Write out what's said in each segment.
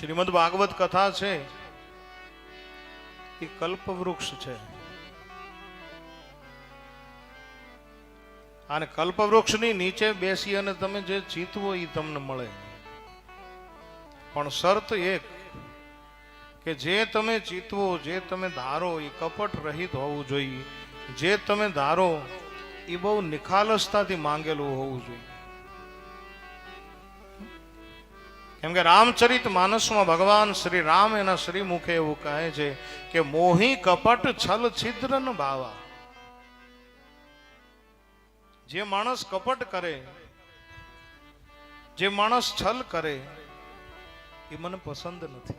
શ્રીમદ ભાગવત કથા છે, એ કલ્પવૃક્ષ છે. અને કલ્પવૃક્ષની નીચે બેસી અને તમે જે ચીતવો એ તમને મળે. પણ શરત એક કે જે તમે ચીતવો જે તમે ધારો એ કપટ રહિત હોવું જોઈએ. જે તમે ધારો એ બહુ નિખાલસતાથી માંગેલું હોવું જોઈએ. કેમ કે રામચરિત માનસમાં ભગવાન શ્રી રામ એના શ્રી મુખે એવું કહે છે કે મોહી કપટ છલ છિદ્ર ભાવા જે માણસ કપટ કરે, જે માણસ છલ કરે, એ મને પસંદ નથી.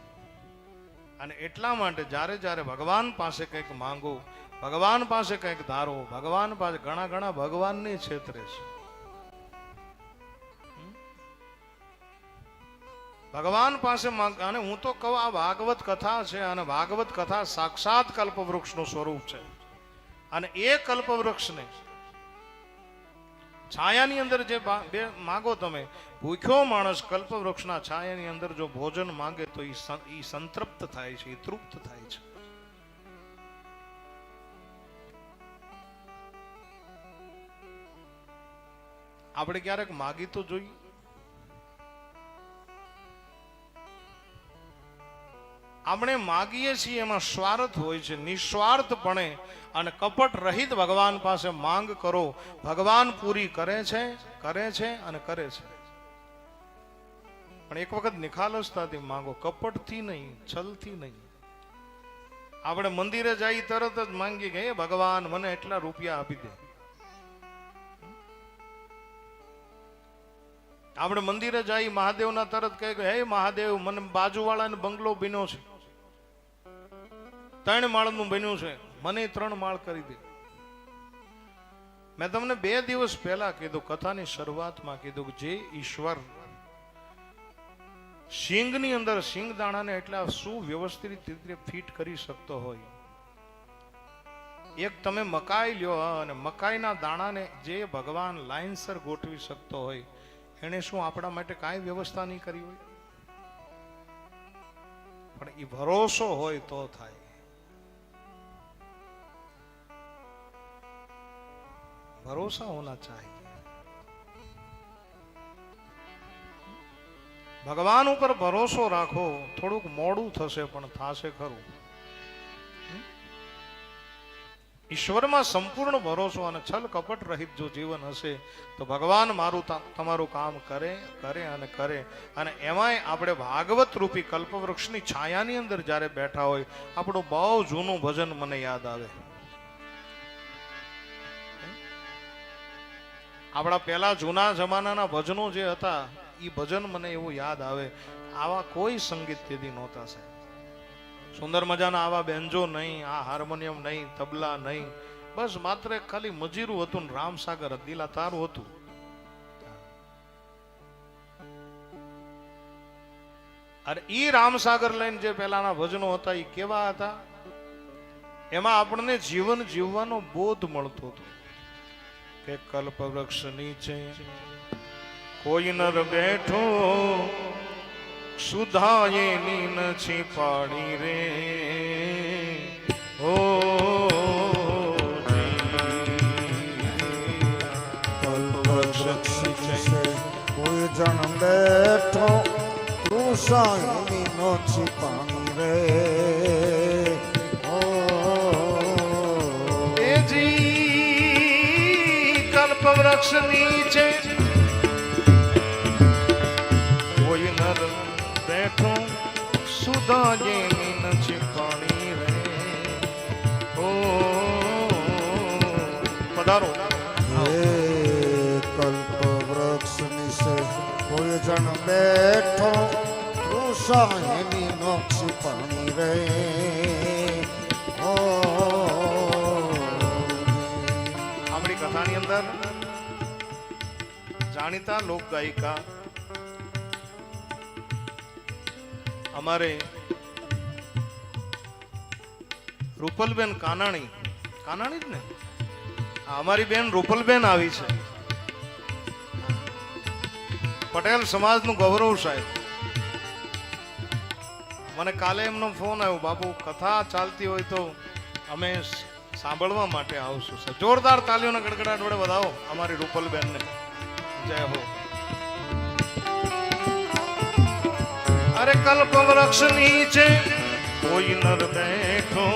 અને એટલા માટે જ્યારે જ્યારે ભગવાન પાસે કંઈક માંગો, ભગવાન પાસે કંઈક ધારો, ભગવાન પાસે ઘણા ઘણા ભગવાનની છેતરે છે. ભગવાન પાસે માંગ અને હું તો કહું, આ ભાગવત કથા છે અને ભાગવત કથા સાક્ષાત કલ્પવૃક્ષનું સ્વરૂપ છે. અને એ કલ્પવૃક્ષને છાયાની અંદર જે બે માગો તમે, ભૂખ્યો માણસ કલ્પવૃક્ષના છાયાની અંદર જો ભોજન માંગે તો એ સંતૃપ્ત થાય છે એ તૃપ્ત થાય છે. આપણે ક્યારેક માગી તો જોઈએ. આપણે માગીએ છીએ એમાં સ્વાર્થ હોય છે, નિસ્વાર્થપણે અને કપટ રહિત ભગવાન પાસે માંગ કરો. ભગવાન પૂરી કરે છે કરે છે અને કરે છે. પણ એક વખત નિખાલસતાથી માંગો, કપટથી નહીં, છલથી નહીં. આપણે મંદિરે જઈ તરત જ માંગીએ કે ભગવાન, મને એટલા રૂપિયા આપી દે. આપણે મંદિરે જઈ મહાદેવના તરત કહે હે મહાદેવ, મને બાજુવાળાને બંગલો બીનો છે. ત્રણ માળનું બન્યું છે. મને ત્રણ માળ કરી દે. મેં તમને બે દિવસ પહેલા કીધું, કથાની શરૂઆતમાં કીધું કે જે ઈશ્વર સિંગની અંદર સિંગ દાણાને એટલા સુવ્યવસ્થિત રીતે ફિટ કરી શકતો હોય. એક તમે મકાઈ લ્યો અને મકાઈના દાણાને જે ભગવાન લાઈનસર ગોઠવી શકતો હોય એણે શું આપણા માટે કાંઈ વ્યવસ્થા નહીં કરી હોય? પણ એ ભરોસો હોય તો થાય. ભરોસા હોના ચાહી ભગવાન ઉપર ભરોસો રાખો થોડુંક મોડું થશે પણ થશે ખરું ઈશ્વરમાં સંપૂર્ણ ભરોસો અને છલ કપટ રહિત જો જીવન હશે તો ભગવાન મારું તમારું કામ કરે કરે અને કરે અને એમાંય આપણે ભાગવત રૂપી કલ્પવૃક્ષની છાયાની અંદર જ્યારે બેઠા હોય, આપણું બહુ જૂનું ભજન મને યાદ આવે। આપણા પહેલા જૂના જમાનાના ભજનો જે હતા એ ભજન મને એવું યાદ આવે. આવા કોઈ સંગીત તેથી નહોતા સાહેબ. સુંદર મજાના આવા બેન્જો નહીં, આ હાર્મોનિયમ નહીં, તબલા નહીં. બસ માત્ર ખાલી મજીરું હતું ને રામસાગર દિલા તારું હતું. અરે ઈ રામસાગર લઈને જે પહેલાના ભજનો હતા એ કેવા હતા? એમાં આપણને જીવન જીવવાનો બોધ મળતો હતો. કે કલ્પ વૃક્ષ નીચે કોઈ નર બેઠો સુધા એની નથી પાડી રે. ઓ કોઈ જણ બેઠો તું સાયની નો પાણી રે. કલ્પ છે કોઈ નર બેઠો સુધા એની નથી પાણી રે. ઓ પધારો. હે કલ્પ વૃક્ષ નિશે કોઈ જણ બેઠો તું સાયની નો પાણી રે. ઓ આપણી કથાની અંદર જાણીતા લોક ગાયિકા અમારે રૂપલબેન કાનાણી. કાનાણી જ ને? અમારી બેન રૂપલબેન આવી છે. પટેલ સમાજનું ગૌરવ સાહેબ. મને કાલે એમનો ફોન આવ્યો બાપુ કથા ચાલતી હોય તો અમે સાંભળવા માટે આવશું જોરદાર તાલીઓના ગડગડાટ વડે વધાવો અમારી રૂપલબેનને. જય હો અરે કલ્પ વૃક્ષ નીચે કોઈ નર બેઠો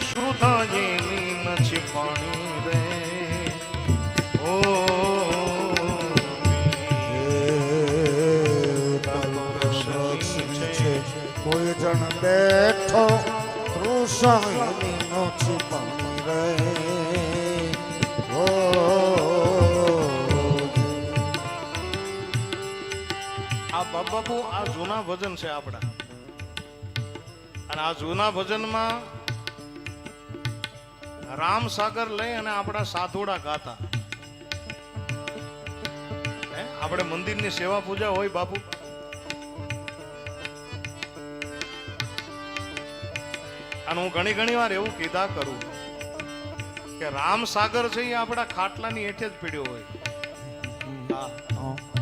શ્રુતા જેની નથી પાણી રે ઓ કોઈ જણ બેઠો તૃષાની આ બાપ આ જૂના ભજન છે આપણા. અને આ જૂના ભજનમાં રામ સાગર લઈ અને આપણા સાધુડા ગાતા. આપણે મંદિરની સેવા પૂજા હોય બાપુ. અને હું ઘણી ઘણી વાર એવું કીધા કરું કે રામ સાગર છે એ આપણા ખાટલાની હેઠે જ પીડ્યો હોય. હા.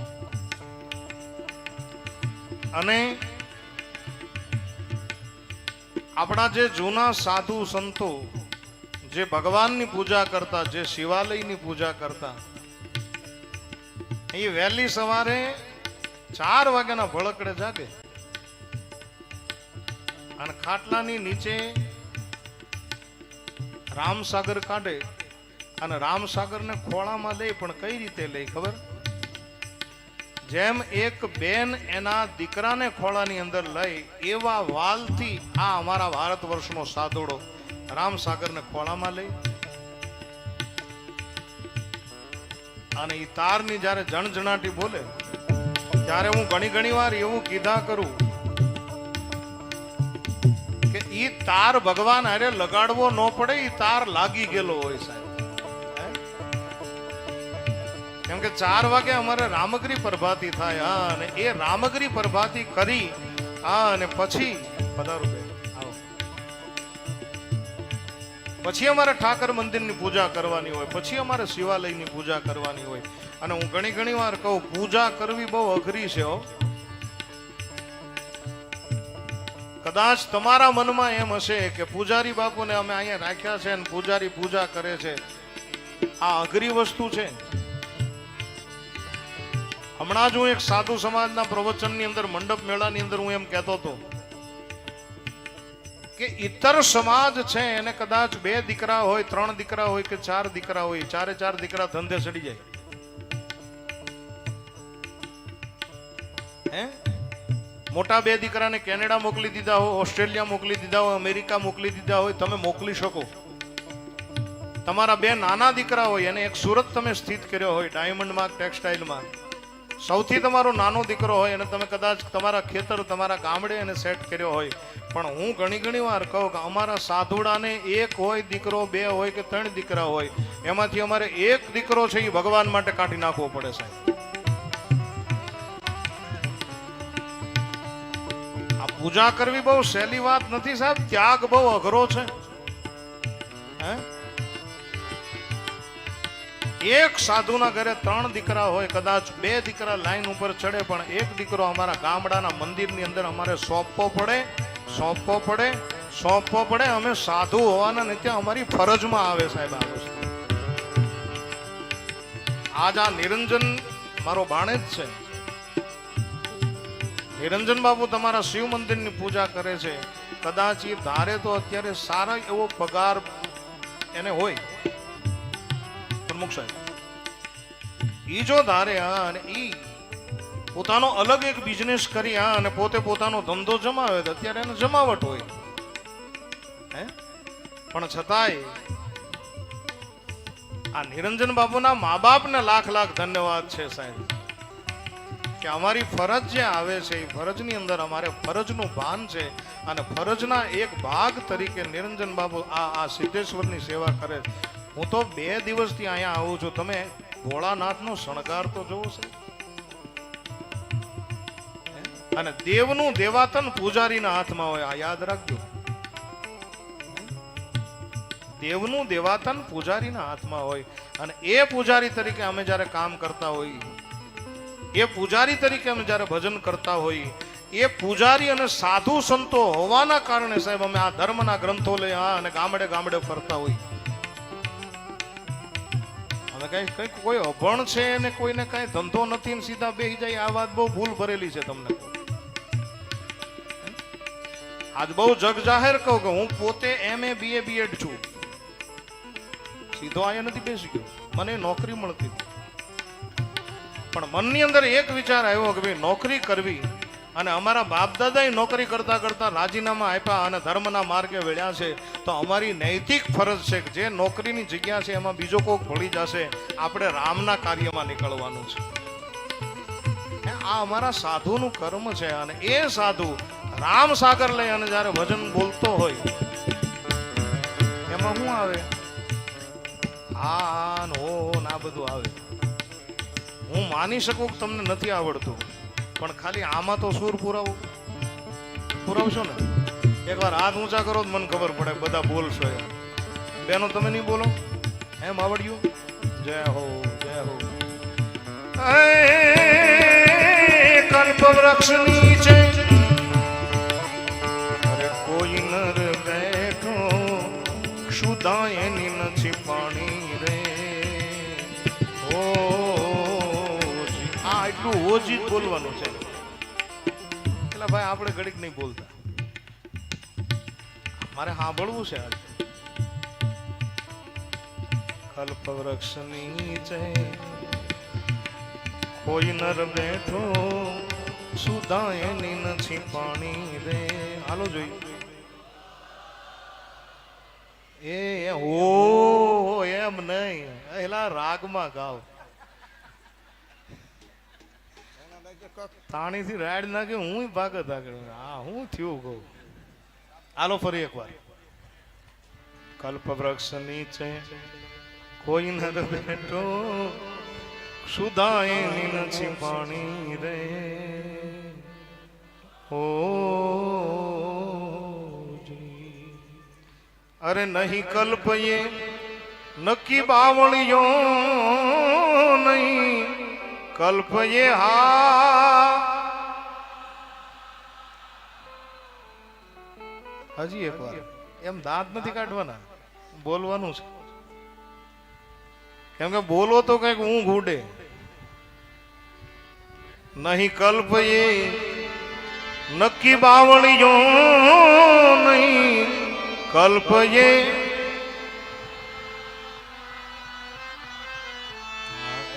અને આપણા જે જૂના સાધુ સંતો જે ભગવાનની પૂજા કરતા, જે શિવાલયની પૂજા કરતા, એ વહેલી સવારે ચાર વાગ્યાના ભળકડે જાગે અને ખાટલાની નીચે રામસાગર કાઢે અને રામસાગરને ખોળામાં લે પણ કઈ રીતે લે ખબર? જેમ એક બેન એના દીકરાને ખોળાની અંદર લઈ એવા વાલથી આ અમારા ભારત વર્ષનો સાદોડો રામસાગરને ખોળામાં લઈ અને એ તારની જ્યારે જણજણાટી બોલે, ત્યારે હું ઘણી ઘણી વાર એવું કીધા કરું કે ઈ તાર ભગવાન અરે લગાડવો ન પડે, ઈ તાર લાગી ગયેલો હોય સાહેબ. કેમ કે ચાર વાગે અમારે રામગરી પ્રભાતી થાય. હા, અને એ રામગરી પ્રભાતી કરી. હા, અને પછી પધારો પછી અમારે ઠાકર મંદિરની પૂજા કરવાની હોય. પછી અમારે શિવાલયની પૂજા કરવાની હોય. અને હું ઘણી ઘણી વાર કહું, પૂજા કરવી બહુ અઘરી છે હો. કદાચ તમારા મનમાં એમ હશે કે પૂજારી બાપુને અમે અહીંયા રાખ્યા છે અને પૂજારી પૂજા કરે છે. આ અઘરી વસ્તુ છે. હમણાં જ હું એક સાધુ સમાજના પ્રવચનની અંદર, મંડપ મેળાની અંદર હું એમ કહેતો હતો કે ઇતર સમાજ છે, એને કદાચ બે દીકરા હોય, ત્રણ દીકરા હોય કે ચાર દીકરા હોય, ચારે ચાર દીકરા ધંધે ચડી જાય. હે? મોટા બે દીકરાને કેનેડા મોકલી દીધા હોય, ઓસ્ટ્રેલિયા મોકલી દીધા હોય, અમેરિકા મોકલી દીધા હોય, તમે મોકલી શકો. તમારા બે નાના દીકરા હોય, એને એક સુરત તમે સ્થિત કર્યો હોય, ડાયમંડમાં, ટેક્સટાઇલમાં. સૌથી તમારો નાનો દીકરો હોય અને તમે કદાચ તમારા ખેતર, તમારા ગામડે એને સેટ કર્યો હોય. પણ હું ઘણી ઘણી વાર કહું કે અમારા સાધુડાને એક હોય દીકરો, બે હોય કે ત્રણ દીકરા હોય, એમાંથી અમારે એક દીકરો છે એ ભગવાન માટે કાઢી નાખવો પડે સાહેબ. આ પૂજા કરવી બહુ સહેલી વાત નથી સાહેબ, ત્યાગ બહુ અઘરો છે. હે? એક સાધુના ઘરે ત્રણ દીકરા હોય, કદાચ બે દીકરા લાઈન ઉપર ચડે, પણ એક દીકરો અમારા ગામડાના મંદિરની અંદર અમારે સોંપવો પડે સોંપવો પડે સોંપવો પડે. અમે સાધુ હોવાના નિત્ય અમારી ફરજમાં આવે સાહેબ આ આજ આ નિરંજન મારો ભાણે જ છે. નિરંજન બાબુ તમારા શિવ મંદિરની પૂજા કરે છે. કદાચ એ ધારે તો અત્યારે સારો એવો પગાર એને હોય. પ્રમુખ સાહેબ ઈ જો ધાર્યા અને ઈ પોતાનો અલગ એક બિઝનેસ કર્યા અને પોતે પોતાનો ધંધો જમાવે તો અત્યારે એને જમાવટ હોય. હે? પણ છતાંય આ નિરંજન બાબુના મા બાપને લાખ લાખ ધન્યવાદ છે સાહેબ. કે અમારી ફરજ જે આવે છે, એ ફરજની અંદર અમારે ફરજનું ભાન છે અને ફરજના એક ભાગ તરીકે નિરંજન બાબુ આ આ સિદ્ધેશ્વરની સેવા કરે છે. હું તો બે દિવસથી અહીંયા આવું છું. તમે ભોળાનાથનો શણગાર તો જોવો છે. અને દેવનું દેવાતન પૂજારીના હાથમાં હોય, આ યાદ રાખજો. દેવનું દેવાતન પૂજારીના હાથમાં હોય અને એ પૂજારી તરીકે અમે જ્યારે કામ કરતા હોઈએ એ પૂજારી તરીકે અમે જ્યારે ભજન કરતા હોઈએ એ પૂજારી અને સાધુ સંતો હોવાના કારણે સાહેબ અમે આ ધર્મના ગ્રંથો લઈ આ અને ગામડે ગામડે ફરતા હવે કઈ કઈ કોઈ અભણ છે ને કોઈને કઈ ધંધો નથી ને સીધા બેસી જાય, આ વાત બહુ ભૂલ ભરેલી છે તમને. આજ બહુ જગ જાહેર કહું કે હું પોતે એમ એ બીએ બીએડ છું. સીધો અહીંયા નથી બેસી ગયો. મને નોકરી મળતી પણ મનની અંદર એક વિચાર આવ્યો કે ભાઈ નોકરી કરવી અને અમારા બાપ દાદાએ નોકરી કરતા કરતા રાજીનામા આપ્યા અને ધર્મના માર્ગે વેળ્યા છે. તો અમારી નૈતિક ફરજ છે કે જે નોકરીની જગ્યા છે એમાં બીજો કોઈક ભળી જશે. આપણે રામના કાર્યમાં નીકળવાનું છે. આ અમારા સાધુનું કર્મ છે અને એ સાધુ રામ સાગર લઈ અને જ્યારે ભજન બોલતો હોય, એમાં શું આવે? હા ના ને બધું આવે. હું માની શકું કે તમને નથી આવડતું. પણ ખાલી આમાં તો સુર પુરાવો. પુરાવશો ને? એકવાર હાથ ઊંચા કરો મને ખબર પડે બધા બોલશો એમ. બેનો, તમે નહીં બોલો? એમ આવડ્યું જય હો જય હો. કલ્પ વૃક્ષ નીચે એટલું ઓજી બોલવાનું છે. એટલે ભાઈ, આપણે ઘડીક નહીં બોલતા. મારે સાંભળવું છે આજે કલ્પ વૃક્ષ નીચે કોઈ નર બેઠો સુદાય એની નથી પાણી રે. હાલો જોઈ એ હો, એમ નહીં. એલા રાગમાં ગાવ. તાણીથી રાડ નાખે, હું ભાગત આગળ હા હું થયું કહું. હાલો ફરી એકવાર. કલ્પ વૃક્ષ નીચે કોઈ નર બેઠો, સુદાય નથી પાણી રે. ઓ અરે નહીં કલ્પયે, નક્કી બાવળિયો નહીં. કલ્પયે હા. હજી એક વાર એમ દાંત નથી કાઢવાના. બોલવાનું છે. કેમ કે બોલો તો કંઈક ઊંઘ ઉડે. નહીં કલ્પયે, નક્કી બાવળિયો નહીં કલ્પયે.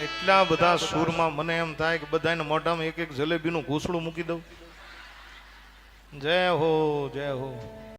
એટલા બધા સૂરમાં મને એમ થાય કે બધાને મોઢામાં એક એક જલેબીનું ઘૂસડું મૂકી દઉં. જય હો જય હો.